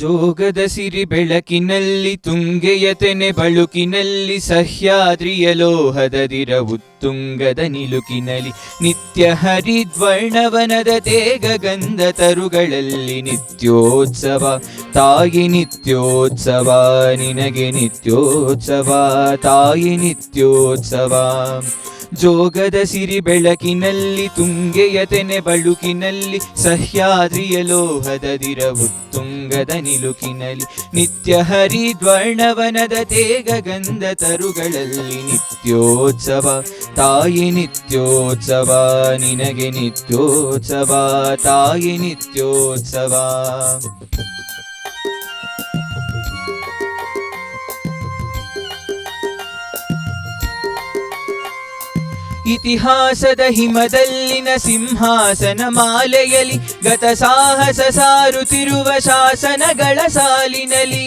ಜೋಗದ ಸಿರಿ ಬೆಳಕಿನಲ್ಲಿ ತುಂಗೆಯತೆನೆ ಬಳುಕಿನಲ್ಲಿ ಸಹ್ಯಾದ್ರಿಯ ಲೋಹದದಿರ ತುಂಗದ ನಿಲುಕಿನಲ್ಲಿ ನಿತ್ಯ ಹರಿದ್ವರ್ಣವನದ ತೇಗ ಗಂಧ ತರುಗಳಲ್ಲಿ ನಿತ್ಯೋತ್ಸವ. ತಾಯಿ ನಿತ್ಯೋತ್ಸವ, ನಿನಗೆ ನಿತ್ಯೋತ್ಸವ, ತಾಯಿ ನಿತ್ಯೋತ್ಸವ. ಜೋಗದ ಸಿರಿ ಬೆಳಕಿನಲ್ಲಿ ತುಂಗೆಯತೆನೆ ಬಳುಕಿನಲ್ಲಿ ಸಹ್ಯಾದ್ರಿಯ ಲೋಹದದಿರ ಉತ್ತುಂಗದ ನಿಲುಕಿನಲ್ಲಿ ನಿತ್ಯ ಹರಿದ್ವರ್ಣವನದ ತೇಗ ಗಂಧ ತರುಗಳಲ್ಲಿ ನಿತ್ಯೋತ್ಸವ. ತಾಯಿ ನಿತ್ಯೋತ್ಸವ ನಿನಗೆ ನಿತ್ಯೋತ್ಸವ ತಾಯಿ ನಿತ್ಯೋತ್ಸವ. ಇತಿಹಾಸದ ಹಿಮದಲ್ಲಿನ ಸಿಂಹಾಸನ ಮಾಲೆಯಲಿ ಗತ ಸಾಹಸ ಸಾರುತ್ತಿರುವ ಶಾಸನಗಳ ಸಾಲಿನಲಿ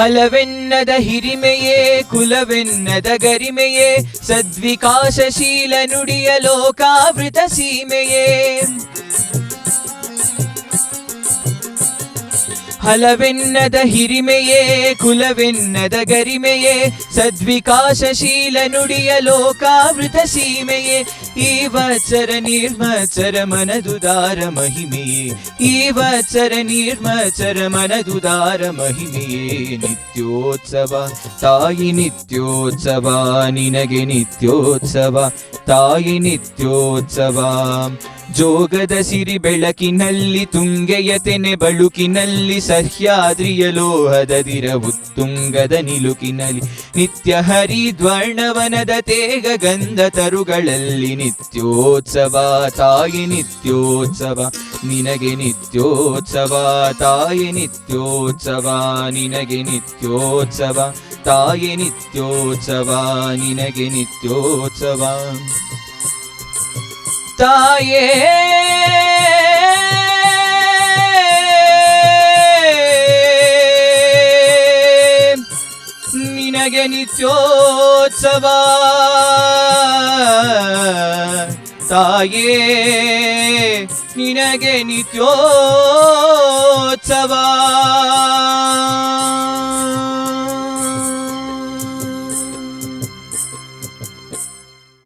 ಹಲವೆನ್ನದ ಹಿರಿಮೆಯೇ ಕುಲವೆನ್ನದ ಗರಿಮೆಯೇ ಸದ್ವಿಕಾಸಶೀಲ ನುಡಿಯ ಲೋಕಾವೃತ ಸೀಮೆಯೇ ಹಲವೆನ್ನದ ಹಿರಿಮೆಯೇ ಕುಲವೆನ್ನದ ಗರಿಮೆಯೇ ಸದ್ವಿಕಾಸಶೀಲ ನುಡಿಯ ಲೋಕಾವೃತ ಸೀಮೆಯೇ ಈ ವಚರ ನಿರ್ಮತ್ಸರ ಮನದುದಾರ ಮಹಿಮೆಯೇ ಈ ವಚರ ನಿರ್ಮತ್ಸರ ಮನದುದಾರ ಮಹಿಮೆಯೇ, ನಿತ್ಯೋತ್ಸವ, ತಾಯಿ ನಿತ್ಯೋತ್ಸವ, ನಿನಗೆ ನಿತ್ಯೋತ್ಸವ, ತಾಯಿ ನಿತ್ಯೋತ್ಸವ. ಜೋಗದ ಸಿರಿ ಬೆಳಕಿನಲ್ಲಿ ತುಂಗೆಯತೆನೆ ಬಳುಕಿನಲ್ಲಿ, ಸಹ್ಯಾದ್ರಿಯ ಲೋಹದ ದಿರವು ಉತ್ತುಂಗದ ನಿಲುಕಿನಲ್ಲಿ, ನಿತ್ಯ ಹರಿದ್ವರ್ಣವನದ ತೇಗ ಗಂಧ ತರುಗಳಲ್ಲಿ ನಿತ್ಯೋತ್ಸವ ತಾಯಿ ನಿತ್ಯೋತ್ಸವ ನಿನಗೆ ನಿತ್ಯೋತ್ಸವ ತಾಯಿ ನಿತ್ಯೋತ್ಸವ ನಿನಗೆ ನಿತ್ಯೋತ್ಸವ ತಾಯಿ ನಿತ್ಯೋತ್ಸವ ನಿನಗೆ ನಿತ್ಯೋತ್ಸವ. ತಾಯೇ ನಿನಗೆ ನಿತ್ಯೋತ್ಸವ. ತಾಯೇ ನಿನಗೆ ನಿತ್ಯೋತ್ಸವ.